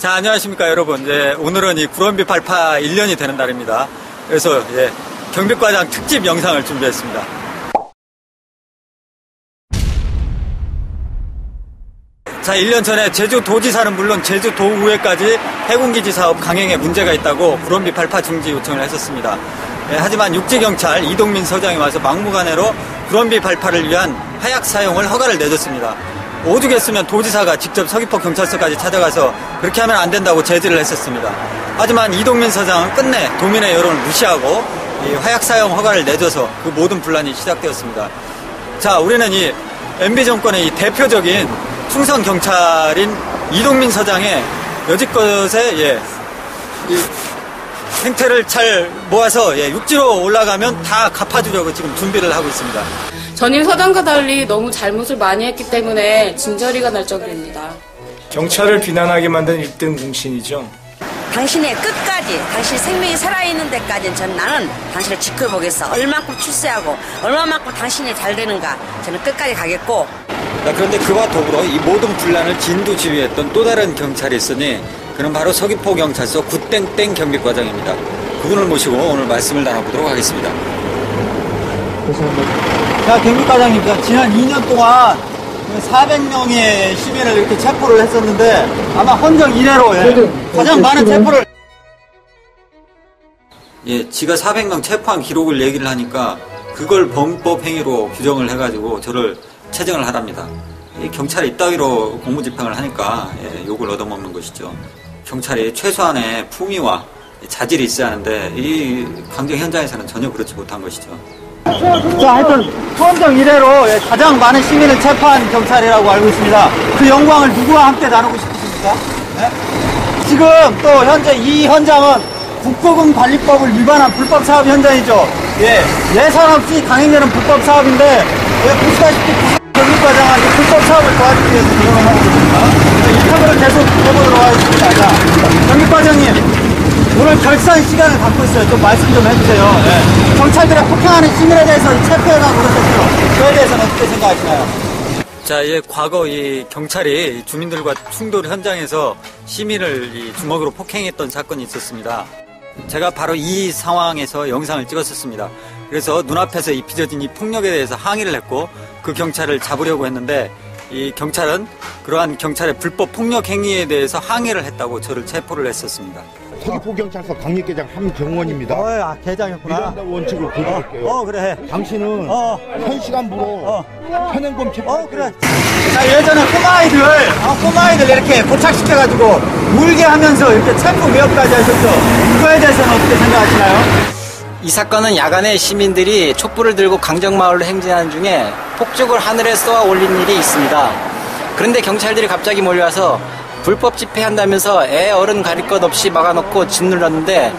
자, 안녕하십니까, 여러분. 예, 오늘은 이 구럼비 발파 1년이 되는 날입니다. 그래서, 예, 경비과장 특집 영상을 준비했습니다. 자, 1년 전에 제주 도지사는 물론 제주 도의회까지 해군기지 사업 강행에 문제가 있다고 구럼비 발파 중지 요청을 했었습니다. 예, 하지만 육지경찰 이동민 서장이 와서 막무가내로 구럼비 발파를 위한 하약 사용을 허가를 내줬습니다. 오죽했으면 도지사가 직접 서귀포 경찰서까지 찾아가서 그렇게 하면 안 된다고 제지를 했었습니다. 하지만 이동민 서장은 끝내 도민의 여론을 무시하고 이 화약 사용 허가를 내줘서 그 모든 분란이 시작되었습니다. 자, 우리는 이 MB 정권의 이 대표적인 충성 경찰인 이동민 서장의 여지껏의 예, 이 행태를 잘 모아서 예, 육지로 올라가면 다 갚아주려고 지금 준비를 하고 있습니다. 전임 서장과 달리 너무 잘못을 많이 했기 때문에 진저리가 날 정도입니다. 경찰을 비난하게 만든 1등 공신이죠. 당신의 끝까지 당신 생명이 살아있는 데까지 전 나는 당신을 지켜보겠어 얼마만큼 출세하고 얼마만큼 당신이 잘 되는가 저는 끝까지 가겠고 자, 그런데 그와 더불어 이 모든 분란을 진두지휘했던 또 다른 경찰이 있으니 그는 바로 서귀포 경찰서 구땡땡 경비과장입니다. 그분을 모시고 오늘 말씀을 나눠보도록 하겠습니다. 자, 경비과장님, 자, 지난 2년 동안 400명의 시민을 이렇게 체포를 했었는데 아마 헌정 이래로 예, 가장 많은 체포를 예, 지가 400명 체포한 기록을 얘기를 하니까 그걸 범법 행위로 규정을 해가지고 저를 체정을 하랍니다. 이 경찰이 이따위로 공무집행을 하니까 예, 욕을 얻어먹는 것이죠. 경찰이 최소한의 품위와 자질이 있어야 하는데 이 강정 현장에서는 전혀 그렇지 못한 것이죠. 자, 하여튼 헌정 이래로 예, 가장 많은 시민을 체포한 경찰이라고 알고 있습니다. 그 영광을 누구와 함께 나누고 싶으십니까? 예? 지금 또 현재 이 현장은 국고금 관리법을 위반한 불법 사업 현장이죠. 예, 예산 없이 강행되는 불법 사업인데 예, 보시다시피 이 불법 사업을 도와주기 위해서 노력을 하고 있습니다. 자, 이 카메라 계속 보도록 하겠습니다. 자, 경비과장님. 오늘 결산 시간을 갖고 있어요. 좀 말씀 좀 해주세요. 예. 경찰들의 폭행하는 시민에 대해서 체포해가 그러셨죠. 그에 대해서는 어떻게 생각하시나요? 자, 예, 과거 이 경찰이 주민들과 충돌 현장에서 시민을 이 주먹으로 폭행했던 사건이 있었습니다. 제가 바로 이 상황에서 영상을 찍었었습니다. 그래서 눈앞에서 이 빚어진 이 폭력에 대해서 항의를 했고 그 경찰을 잡으려고 했는데 이 경찰은 그러한 경찰의 불법 폭력 행위에 대해서 항의를 했다고 저를 체포를 했었습니다. 서귀포경찰서 강력계장 함경원입니다. 어, 아, 개장이었구나. 이런다 원칙을 보여드릴게요. 어, 그래. 당신은 어. 현시간부로 현행범 체포. 어, 그래. 자, 예전에 꼬마아이들, 어, 꼬마아이들 이렇게 고착시켜가지고 울게 하면서 이렇게 체포 위협까지 하셨죠. 그거에 대해서는 어떻게 생각하시나요? 이 사건은 야간에 시민들이 촛불을 들고 강정마을로 행진하는 중에 폭죽을 하늘에 쏘아 올린 일이 있습니다. 그런데 경찰들이 갑자기 몰려와서 불법 집회한다면서 애 어른 가릴 것 없이 막아놓고 짓눌렀는데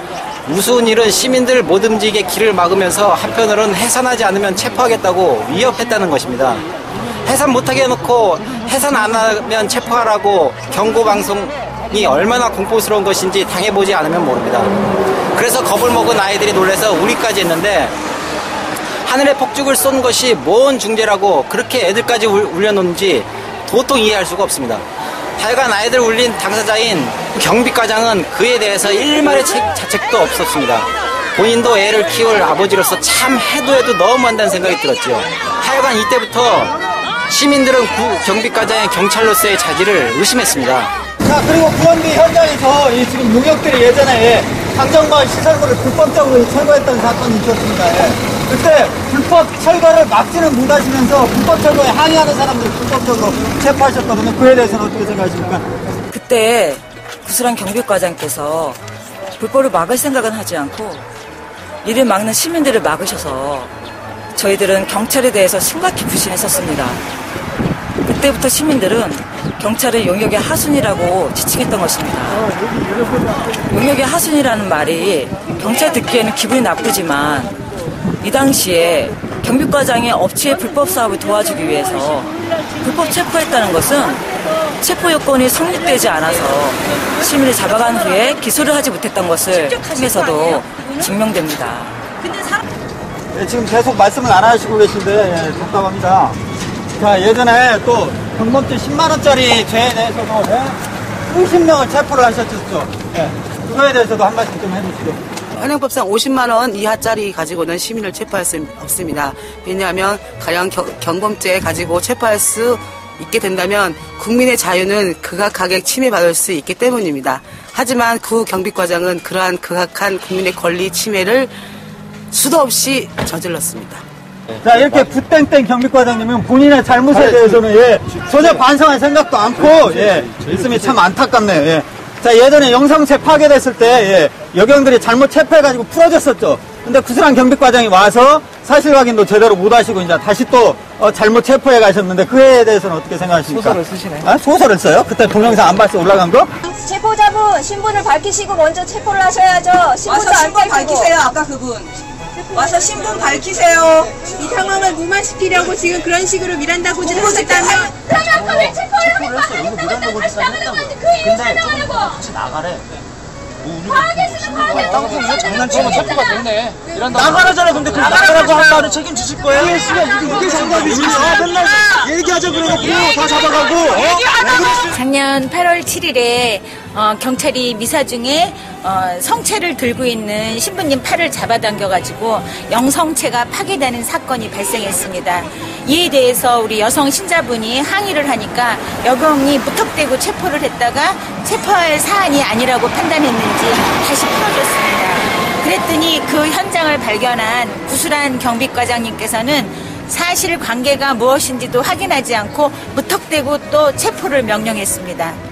우스운 일은 시민들 못 움직이게 길을 막으면서 한편으로는 해산하지 않으면 체포하겠다고 위협했다는 것입니다. 해산 못하게 해놓고 해산 안 하면 체포하라고 경고 방송이 얼마나 공포스러운 것인지 당해보지 않으면 모릅니다. 그래서 겁을 먹은 아이들이 놀래서 우리까지 했는데 하늘에 폭죽을 쏜 것이 뭔 중재라고 그렇게 애들까지 울- 울려놓는지 도통 이해할 수가 없습니다. 하여간 아이들 울린 당사자인 경비과장은 그에 대해서 일말의 책, 자책도 없었습니다. 본인도 애를 키울 아버지로서 참 해도 해도 너무 한다는 생각이 들었죠. 하여간 이때부터 시민들은 구 경비과장의 경찰로서의 자질을 의심했습니다. 자, 그리고 구원비 현장에서 이 지금 용역들이 예전에 강정마을 시설물을 불법적으로 철거했던 사건이 있었습니다. 예. 그때 불법 철거를 막지는 못하시면서 불법 철거에 항의하는 사람들을 불법적으로 체포하셨거든요. 그에 대해서는 어떻게 생각하십니까? 그때 구슬한 경비과장께서 불법을 막을 생각은 하지 않고 이를 막는 시민들을 막으셔서 저희들은 경찰에 대해서 심각히 불신했었습니다. 그때부터 시민들은 경찰을 용역의 하순이라고 지칭했던 것입니다. 용역의 하순이라는 말이 경찰 듣기에는 기분이 나쁘지만 이 당시에 경비과장의 업체의 불법 사업을 도와주기 위해서 불법 체포했다는 것은 체포 요건이 성립되지 않아서 시민을 잡아간 후에 기소를 하지 못했던 것을 통해서도 증명됩니다. 예, 지금 계속 말씀을 안 하시고 계신데 예, 답답합니다. 자 예전에 또 경범죄 10만 원짜리 죄에 대해서도 예, 수십 명을 체포를 하셨죠. 예. 그거에 대해서도 한 말씀 좀 해주시죠. 현행법상 50만 원 이하짜리 가지고는 시민을 체포할 수 없습니다. 왜냐하면 가령 겨- 경범죄 가지고 체포할 수 있게 된다면 국민의 자유는 극악하게 침해받을 수 있기 때문입니다. 하지만 구 경비과장은 그러한 극악한 국민의 권리 침해를 수도 없이 저질렀습니다. 자, 이렇게 굿땡땡 경비과장님은 본인의 잘못에 대해서는, 예, 전혀 반성할 생각도 않고, 예, 있음이 참 안타깝네요, 예. 자, 예전에 영상체 파괴됐을 때, 예, 여경들이 잘못 체포해가지고 풀어졌었죠. 근데 구슬한 경비과장이 와서 사실 확인도 제대로 못 하시고, 이제 다시 또, 어, 잘못 체포해 가셨는데, 그에 대해서는 어떻게 생각하십니까? 소설을 쓰시네. 아, 소설을 써요? 그때 동영상 안 봤어, 올라간 거? 체포자분 신분을 밝히시고 먼저 체포를 하셔야죠. 신분도 와서 안 신분 밝히고. 밝히세요, 아까 그분. 와서 신분 밝히세요. 이 상황을 무마시키려고 지금 그런 식으로 미란다 고지를 하셨다면 그러면 아까 왜 체포를? 다시 나가는 건지 그. 같이 나가래. 장난치면 체포가 됐네. 나가라잖아, 근데 그 나가라고 한 말을 책임지실 거예요? 이게, 이게 정답이지. 맨날 얘기하자 그래놓고 다 잡아가고, 어? 작년 8월 7일에 어, 경찰이 미사 중에 어, 성체를 들고 있는 신부님 팔을 잡아당겨가지고 영성체가 파괴되는 사건이 발생했습니다. 이에 대해서 우리 여성 신자분이 항의를 하니까 여경이 무턱대고 체포를 했다가 체포할 사안이 아니라고 판단했는지 다시 풀어줬습니다. 그랬더니 그 현장을 발견한 구술한 경비과장님께서는 사실 관계가 무엇인지도 확인하지 않고 무턱대고 또 체포를 명령했습니다.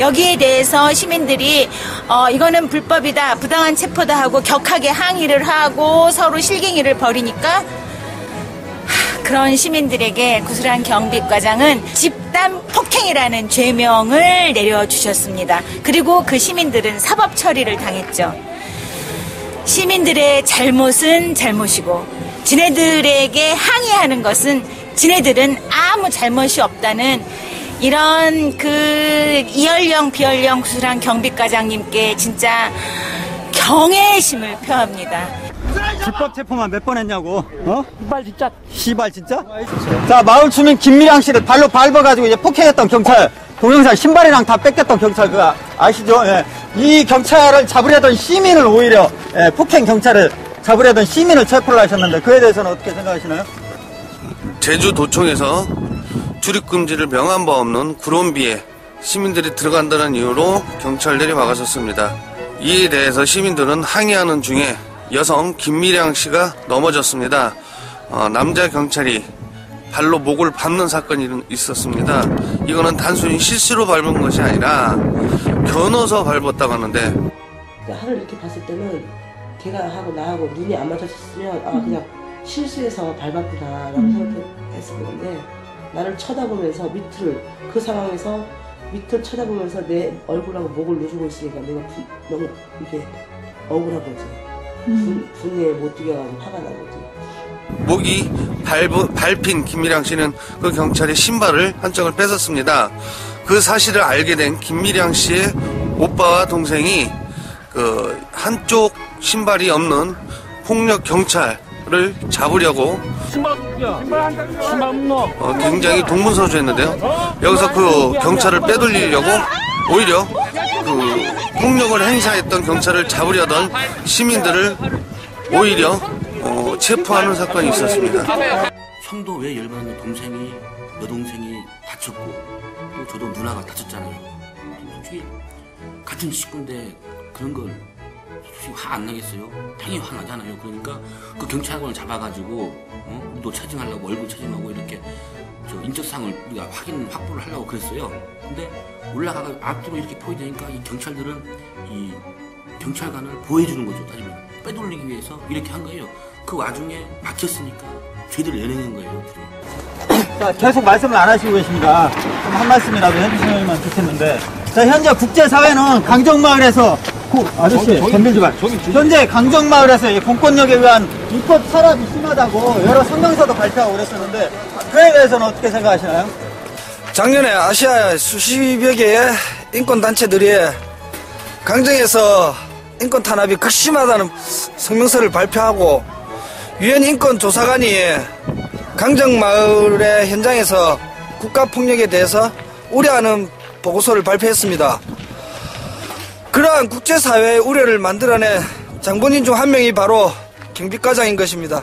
여기에 대해서 시민들이 어, 이거는 불법이다, 부당한 체포다 하고 격하게 항의를 하고 서로 실갱이를 벌이니까 하, 그런 시민들에게 구슬한 경비과장은 집단 폭행이라는 죄명을 내려주셨습니다. 그리고 그 시민들은 사법 처리를 당했죠. 시민들의 잘못은 잘못이고 지네들에게 항의하는 것은 지네들은 아무 잘못이 없다는 이런 그 이연령 비연령 구슬한 경비과장님께 진짜 경애심을 표합니다. 불법 체포만 몇 번 했냐고, 어? 시발 진짜. 시발 진짜? 자, 마을 주민 김미량 씨를 발로 밟아가지고 이제 폭행했던 경찰, 동영상 신발이랑 다 뺏겼던 경찰 그거 아시죠? 예. 이 경찰을 잡으려던 시민을 오히려, 예, 폭행 경찰을 잡으려던 시민을 체포를 하셨는데 그에 대해서는 어떻게 생각하시나요? 제주도청에서 출입금지를 명한 바 없는 구론비에 시민들이 들어간다는 이유로 경찰들이 막아섰습니다. 이에 대해서 시민들은 항의하는 중에 여성 김미량 씨가 넘어졌습니다. 어, 남자 경찰이 발로 목을 밟는 사건이 있었습니다. 이거는 단순히 실수로 밟은 것이 아니라 겨눠서 밟았다고 하는데 하늘 이렇게 봤을 때는 걔가 하고 나하고 눈이 안 맞았으면 아 그냥 실수해서 밟았구나라고 생각했을 건데 나를 쳐다보면서 밑을 그 상황에서 밑을 쳐다보면서 내 얼굴하고 목을 누르고 있으니까 내가 분- 너무 이게 억울한 거지. 분, 분해에 못 뛰어가지고 화가 난 거지. 목이 밟, 밟힌 김미량 씨는 그 경찰의 신발을 한 짝을 뺏었습니다. 그 사실을 알게 된 김미량 씨의 오빠와 동생이 그 한쪽 신발이 없는 폭력 경찰 을 잡으려고 어, 굉장히 동문서주했는데요. 여기서 그 경찰을 빼돌리려고 오히려 그 폭력을 행사했던 경찰을 잡으려던 시민들을 오히려 어, 체포하는 사건이 있었습니다. 형도 왜 열받는 동생이 여동생이 다쳤고 또 저도 누나가 다쳤잖아요. 솔직히 같은 식구인데 그런 걸 솔직히 화안 나겠어요? 당연히 화 나잖아요. 그러니까 그 경찰관을 잡아가지고 어? 우리도 체증하려고 얼굴 체증하고 이렇게 저 인적상을 우리가 확인 확보를 하려고 그랬어요. 근데 올라가가 앞뒤로 이렇게 포위되니까 이 경찰들은 이 경찰관을 보호해주는 거죠. 따지면 빼돌리기 위해서 이렇게 한 거예요. 그 와중에 막혔으니까 죄를 내는 거예요. 자, 계속 말씀을 안 하시고 계십니다. 좀한 말씀이라도 해주시면 좋겠는데. 자, 현재 국제사회는 강정마을에서, 고, 아저씨, 건들지 마. 현재 강정마을에서 이 공권력에 의한 입법 탄압이 심하다고 여러 성명서도 발표하고 그랬었는데, 그에 대해서는 어떻게 생각하시나요? 작년에 아시아 수십여 개의 인권단체들이 강정에서 인권 탄압이 극심하다는 성명서를 발표하고 유엔 인권 조사관이 강정 마을의 현장에서 국가 폭력에 대해서 우려하는 보고서를 발표했습니다. 그러한 국제사회의 우려를 만들어낸 장본인 중 한 명이 바로 경비과장인 것입니다.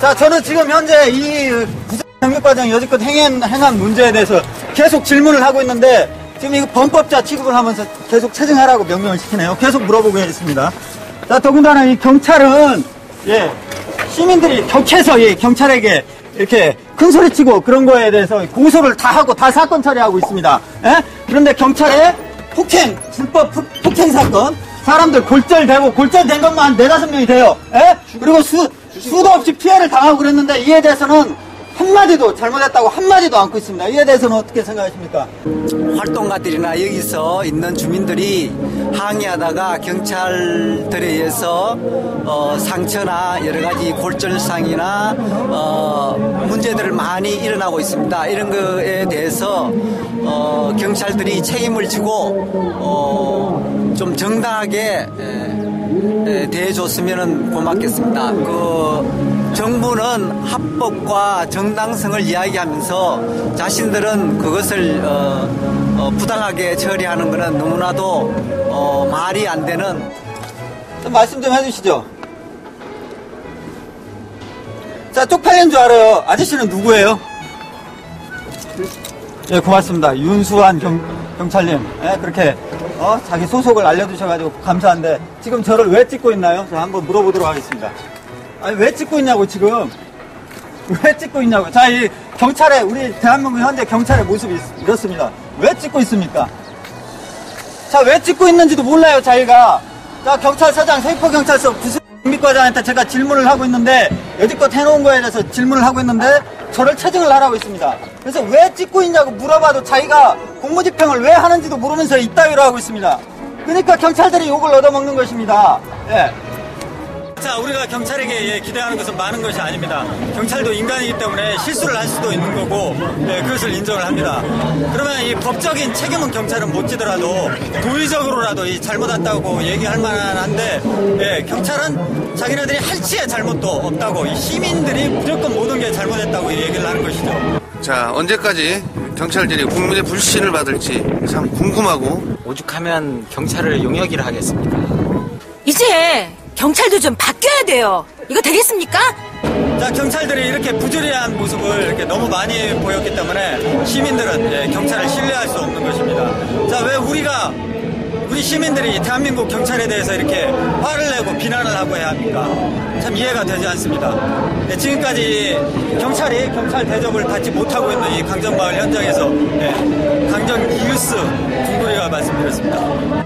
자, 저는 지금 현재 이 부장경비과장 여지껏 행한, 행한 문제에 대해서 계속 질문을 하고 있는데 지금 이거 범법자 취급을 하면서 계속 체증하라고 명령을 시키네요. 계속 물어보고 있습니다. 자, 더군다나 이 경찰은 예, 시민들이 격해서 예, 경찰에게 이렇게 큰 소리 치고 그런 거에 대해서 고소를 다 하고 다 사건 처리하고 있습니다. 예? 그런데 경찰의 폭행, 불법 폭- 폭행 사건, 사람들 골절되고 골절된 것만 한 네다섯 명이 돼요. 예? 그리고 수, 수도 없이 피해를 당하고 그랬는데 이에 대해서는 한마디도 잘못했다고 한마디도 않고 있습니다. 이에 대해서는 어떻게 생각하십니까? 활동가들이나 여기서 있는 주민들이 항의하다가 경찰들에 의해서 어, 상처나 여러 가지 골절상이나 어, 문제들을 많이 일어나고 있습니다. 이런 거에 대해서 어, 경찰들이 책임을 지고 어, 좀 정당하게 대해줬으면 고맙겠습니다. 그 정부는 합법과 정당성을 이야기하면서 자신들은 그것을 어, 어, 부당하게 처리하는 것은 너무나도 어, 말이 안 되는 좀 말씀 좀 해주시죠. 자, 쪽팔린 줄 알아요. 아저씨는 누구예요? 예, 고맙습니다. 윤수환 경, 경찰님. 예, 그렇게, 어, 자기 소속을 알려주셔가지고 감사한데, 지금 저를 왜 찍고 있나요? 자, 한번 물어보도록 하겠습니다. 아니, 왜 찍고 있냐고, 지금. 왜 찍고 있냐고. 자, 이 경찰의, 우리 대한민국 현재 경찰의 모습이 있- 이렇습니다. 왜 찍고 있습니까? 자, 왜 찍고 있는지도 몰라요, 자기가. 자, 경찰서장, 세포경찰서 부수경비과장한테 제가 질문을 하고 있는데, 여지껏 해놓은 거에 대해서 질문을 하고 있는데, 저를 체증을 하라고 있습니다. 그래서 왜 찍고 있냐고 물어봐도 자기가 공무집행을 왜 하는지도 모르면서 이따위로 하고 있습니다. 그러니까 경찰들이 욕을 얻어먹는 것입니다. 예. 자, 우리가 경찰에게 예, 기대하는 것은 많은 것이 아닙니다. 경찰도 인간이기 때문에 실수를 할 수도 있는 거고, 예, 그것을 인정을 합니다. 그러면 이 법적인 책임은 경찰은 못 지더라도 도의적으로라도 이 잘못했다고 얘기할 만한데, 예, 경찰은 자기네들이 할지에 잘못도 없다고, 이 시민들이 무조건 모든 게 잘못했다고 얘기를 하는 것이죠. 자, 언제까지 경찰들이 국민의 불신을 받을지 참 궁금하고 오죽하면 경찰을 용역이라 하겠습니까? 이제 경찰도 좀 바뀌어야 돼요. 이거 되겠습니까? 자, 경찰들이 이렇게 부조리한 모습을 이렇게 너무 많이 보였기 때문에 시민들은 예, 경찰을 신뢰할 수 없는 것입니다. 자, 왜 우리가 우리 시민들이 대한민국 경찰에 대해서 이렇게 화를 내고 비난을 하고 해야 합니까? 참 이해가 되지 않습니다. 예, 지금까지 경찰이 경찰 대접을 받지 못하고 있는 이 강정마을 현장에서 예, 강정 이유스 군구리가 말씀드렸습니다.